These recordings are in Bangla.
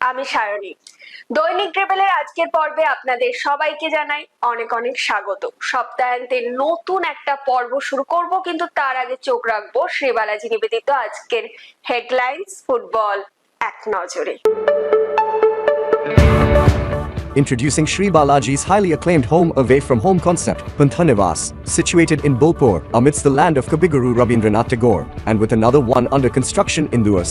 আমি সায়নী দৈনিক ট্রেবেলের আজকের পর্বে আপনাদের সবাইকে জানাই অনেক অনেক স্বাগত সপ্তাহান্তের নতুন একটা পর্ব শুরু করব কিন্তু তার আগে চোখ রাখব শ্রীবালাজি নিবেদিত আজকের হেডলাইন্স ফুটবল এক নজরে Introducing Sri Balaji's highly acclaimed home away from home concept, Panthanivas, situated in Bolpur, amidst the land of Kabiguru Rabindranath Tagore, and with another one under construction in Duas.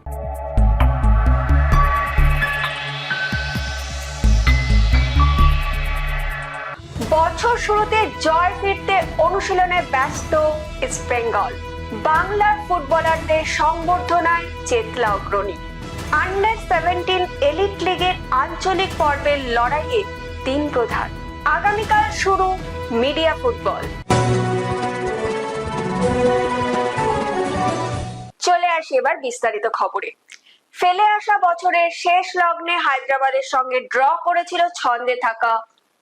বছর শুরুতে জয় ফিরতে অনুশীলনে ব্যস্ত ইস্ট বেঙ্গল বাংলার ফুটবলারদের সংবর্ধনায় Chetla Agrani. Under seventeen elite লিগের আঞ্চলিক পর্বের লড়াইয়ে তিন প্রধান। আগামীকাল শুরু মিডিয়া ফুটবল। চলে আসি এবার বিস্তারিত খবরে। ফেলে আসা বছরের শেষ লগ্নে হায়দ্রাবাদের সঙ্গে ড্র করেছিল ছন্দে থাকা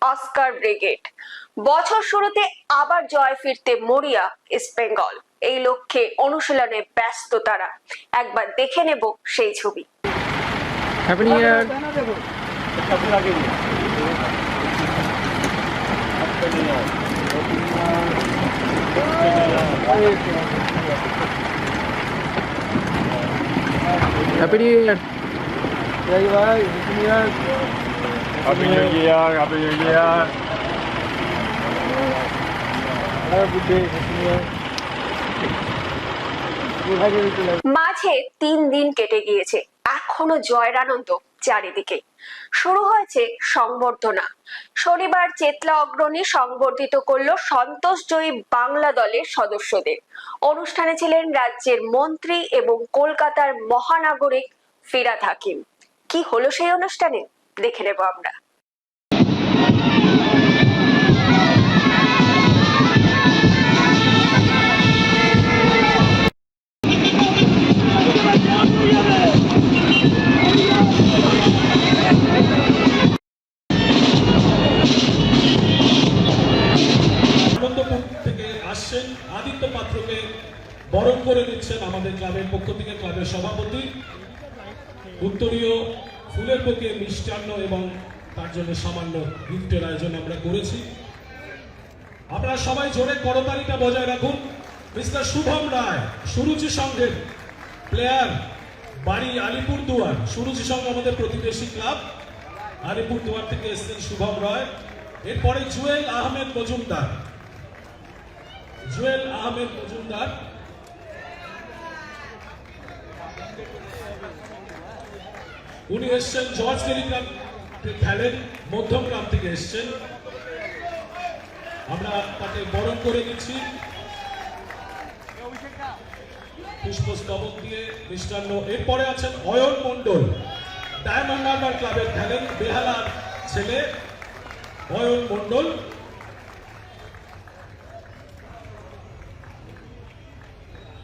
অস্কার ব্রিগেড। বছর শুরুতে আবার জয় ফিরতে মরিয়া ইস্ট বেঙ্গল। এই লক্ষ্যে অনুশীলনে ব্যস্ত তারা। একবার দেখে নেব সেই ছবি। Happy new year happy new year Happy New Year, Happy New Year. মাঝে তিন দিন কেটে গিয়েছে। এখনও জয়ের আনন্দ চারিদিকে। শুরু হয়েছে সংবর্ধনা। শনিবার চেতলা অগ্রণী সংবর্ধিত করল সন্তোষজয়ী বাংলা দলের সদস্যদের। অনুষ্ঠানে ছিলেন রাজ্যের মন্ত্রী এবং কলকাতার মহানাগরিক ফিরাদ হাকিম। কি হলো সেই অনুষ্ঠানে? দেখে নেব আমরা। ফুলের বুকে মিষ্টান্ন এবং তার জন্য সামান্য গিফটের আয়োজন আমরা করেছি। আপনারা সবাই জোরে করতালিটা বজায় রাখুন। মিস্টার শুভম রায়, সুরুচি সঙ্গের প্লেয়ার, বাড়ি আলিপুরদুয়ার, সুরুচি সংঘ আমাদের প্রতিবেশী ক্লাব। আলিপুরদুয়ার থেকে এসেছেন শুভম রায়। এরপরে জুয়েল আহমেদ মজুমদার। জুয়েল আহমেদ মজুমদার উনি এসছেন জর্জ টেলিগ্রাম খেলেন মধ্যমগ্রাম থেকে এসছেন। আমরা তাকে বরণ করে নিচ্ছি। পুষ্পস্তবক দিয়ে মিষ্টান্ন। এরপরে আছেন অয়ন মণ্ডল। ডায়মন্ড হারবার ক্লাবের খেলেন বেহালার ছেলে অয়ন মণ্ডল।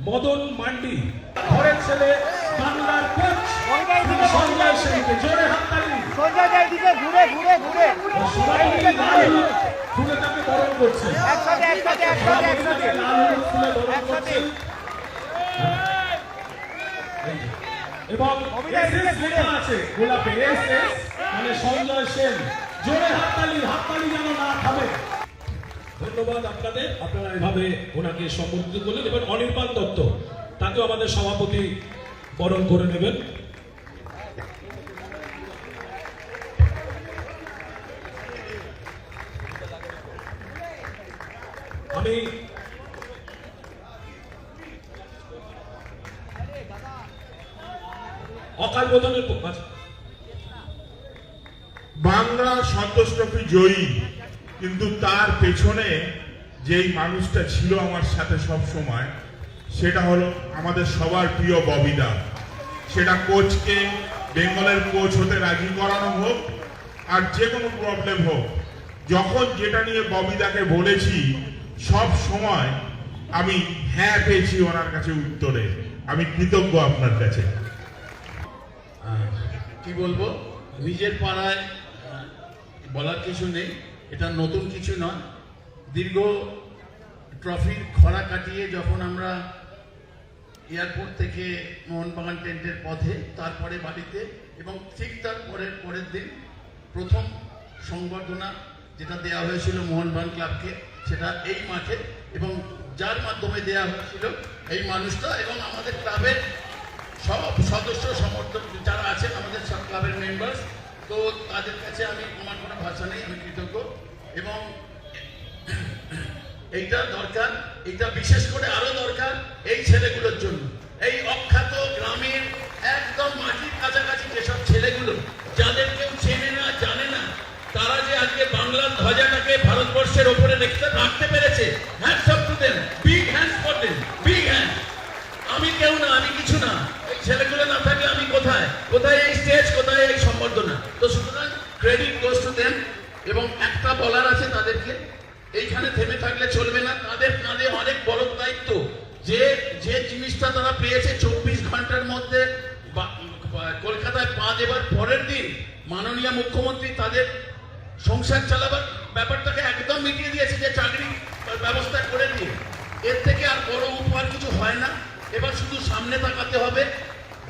মদন মান্ডি ঘরের ছেলে বাংলার কোচ সঞ্জয় সেনকে জোরে হাততালি। ঘুরে ঘুরে ঘুরে। সবাই মিলে লাল ফুলে তাকে বরণ করছে। একসাথে একসাথে একসাথে একসাথে। লাল ফুলে বরণ করছে। এবং এসএস লেখা আছে গোলাপে এসএস মানে সঞ্জয় সেন। জোরে হাততালি হাততালি যেন না থামে। ধন্যবাদ আপনাদের। আপনারা এভাবে ওনাকে সম্বোধিত করলেন এবং অনির্বাণ দত্ত তাকেও আমাদের সভাপতি বরণ করে নেবেন। আমি অকাল বোধনের আচ্ছা, বাংলা সন্তোষ ট্রফি জয়ী কিন্তু তার পেছনে যেই মানুষটা ছিল আমার সাথে সব সময় সেটা হলো আমাদের সবার প্রিয় ববিদা সেটা কোচকে বেঙ্গলের কোচ হতে রাজি করানো হোক, আর যে কোনো প্রবলেম হোক, যখন যেটা নিয়ে ববিদাকে বলেছি, সব সময় আমি হ্যাঁ পেয়েছি ওনার কাছে উত্তরে। আমি কৃতজ্ঞ আপনার কাছে। কি বলব? নিজের পাড়ায় বলার কিছু নেই। এটা নতুন কিছু নয়। দীর্ঘ ট্রফির খরা কাটিয়ে যখন আমরা এয়ারপোর্ট থেকে মোহনবাগান টেন্টের পথে, তারপরে বাড়িতে এবং ঠিক তার পরের পরের দিন প্রথম সংবর্ধনা যেটা দেওয়া হয়েছিল মোহনবাগান ক্লাবকে, সেটা এই মাঠে এবং যার মাধ্যমে দেওয়া হয়েছিল এই মানুষটা এবং আমাদের ক্লাবের সব সদস্য, সমর্থক যারা আছেন, আমাদের সব ক্লাবের মেম্বার্স তো তাদের কাছে আমি আমার কোনো ভাষা নেই, আমি কৃতজ্ঞ এবং এইটা দরকার এটা বিশেষ করে আরও দরকার এই ছেলেগুলোর জন্য। এই অখ্যাত গ্রামের একদম মাটির কাছাকাছি যেসব ছেলেগুলো, যাদের কেউ চেনে না, জানে না, তারা যে আজকে বাংলার ধ্বজাটাকে ভারতবর্ষের ওপরে রেখে রাখতে পেরেছে hands up to them big hands for them big hand আমি কেউ না, আমি কিছু না। এই ছেলেগুলো না থাকলে আমি কোথায়? কোথায় এই স্টেজ কোথায় এই সম্বর্ধনা? তো সুতরাং ক্রেডিট গোস টু দেম এবং একটা বলার আছে তাদেরকে, এইখানে থেমে থাকলে মাননীয় মুখ্যমন্ত্রী তাদের সংসার চালাবার ব্যাপারটাকে একদম মিটিয়ে দিয়েছে যে চাকরি ব্যবস্থা করে দিয়ে এর থেকে আর বড় উপহার কিছু হয় না। এবার শুধু সামনে তাকাতে হবে,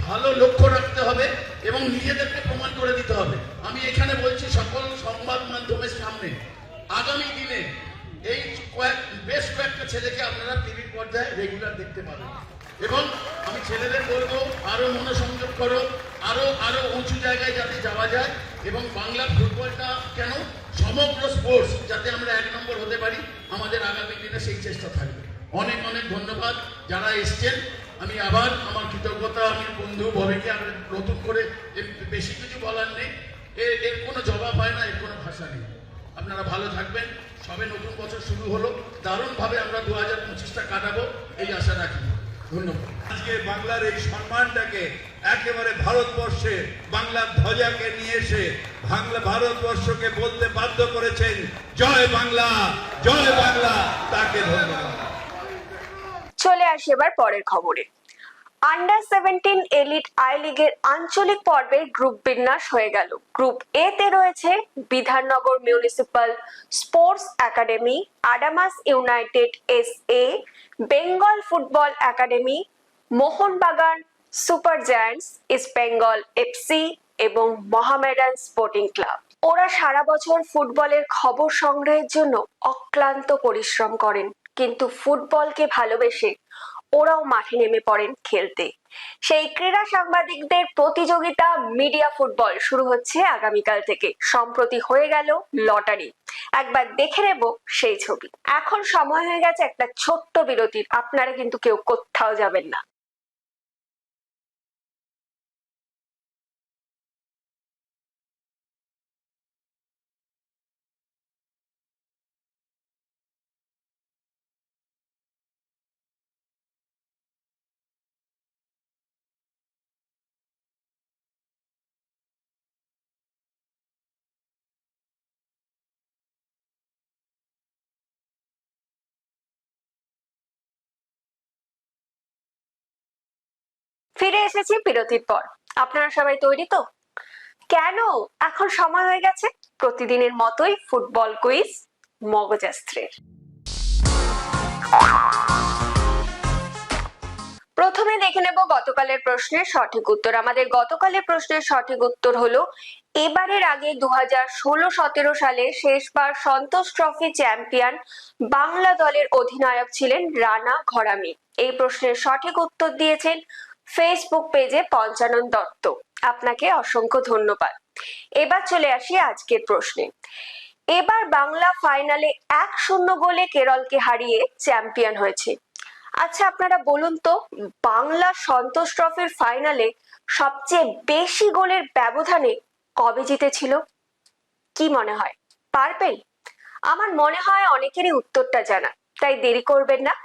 ভালো লক্ষ্য রাখতে হবে এবং নিজেদেরকে প্রমাণ করে দিতে হবে। আমি এখানে বলছি সকল সংবাদ মাধ্যমের সামনে, আগামী দিনে এই কয়েক, বেশ কয়েকটা ছেলেকে আপনারা টিভির পর্দায় রেগুলার দেখতে পাবেন। এবং আমি ছেলেদের বলব, আরও মনোসংযোগ করো, আরও আরও উঁচু জায়গায় যাতে যাওয়া যায়। এবং বাংলার ফুটবলটা কেন? সমগ্র স্পোর্টস যাতে আমরা এক নম্বর হতে পারি, আমাদের আগামী দিনে সেই চেষ্টা থাকবে। অনেক অনেক ধন্যবাদ যারা এসছেন। আমি আবার আমার কৃতজ্ঞতা, আমি বন্ধু ভবিকে আমি নতুন করে বেশি কিছু বলার নেই। এর এর কোনো জবাব হয় না, এর কোনো ভাষা নেই। আপনারা ভালো থাকবেন। সবে নতুন বছর শুরু হলো। দারুণভাবে আমরা দু হাজার পঁচিশটা কাটাবো, এই আশা রাখি। ধন্যবাদ। আজকে বাংলার এই সম্মানটাকে একেবারে ভারতবর্ষে বাংলার ধ্বজাকে নিয়ে এসে বাংলা ভারতবর্ষকে বলতে বাধ্য করেছেন, জয় বাংলা জয় বাংলা তাকে ধন্যবাদ। চলে আসি এবার পরের খবরে। আন্ডার সেভেন্টিন এলিট আই লিগের আঞ্চলিক পর্বে গ্রুপ বিন্যাস হয়ে গেল। গ্রুপ এ তে রয়েছে Bidhannagar municipal sports academy Adamas United S A Bengal football academy Mohun Bagan super giants, East Bengal FC এবং মহামেডান স্পোর্টিং ক্লাব। ওরা সারা বছর ফুটবলের খবর সংগ্রহের জন্য অক্লান্ত পরিশ্রম করেন, কিন্তু ফুটবলকে ভালোবেসে ওরাও মাঠে নেমে পড়েন খেলতে। সেই ক্রীড়া সাংবাদিকদের প্রতিযোগিতা মিডিয়া ফুটবল শুরু হচ্ছে আগামীকাল থেকে। সম্প্রতি হয়ে গেল লটারি। একবার দেখে নেব সেই ছবি। এখন সময় হয়ে গেছে একটা ছোট্ট বিরতির। আপনারা কিন্তু কেউ কোথাও যাবেন না। ফিরে এসেছি বিরতির পর। আপনারা সবাই তৈরি তো? কেন? এখন সময় হয়ে গেছে। প্রতিদিনের মতোই ফুটবল কুইজ মগজাস্ত্রের। প্রথমে দেখে নেব গতকালের প্রশ্নের সঠিক উত্তর। আমাদের গতকালের প্রশ্নের সঠিক উত্তর হলো, এবারের আগে দু হাজার ষোলো সতেরো সালে শেষবার সন্তোষ ট্রফি চ্যাম্পিয়ন বাংলা দলের অধিনায়ক ছিলেন রানা ঘরামি। এই প্রশ্নের সঠিক উত্তর দিয়েছেন ফেসবুক পেজে পঞ্চানন দত্ত। আপনাকে অসংখ্য ধন্যবাদ। এবার চলে আসি আজকের প্রশ্নে। এবার বাংলা ফাইনালে এক শূন্য গোলে কেরলকে হারিয়ে চ্যাম্পিয়ন হয়েছে। আচ্ছা আপনারা বলুন তো, বাংলা সন্তোষ ট্রফির ফাইনালে সবচেয়ে বেশি গোলের ব্যবধানে কবে জিতেছিল? কি মনে হয়? পারবেন? আমার মনে হয় অনেকেরই উত্তরটা জানা তাই দেরি করবেন না।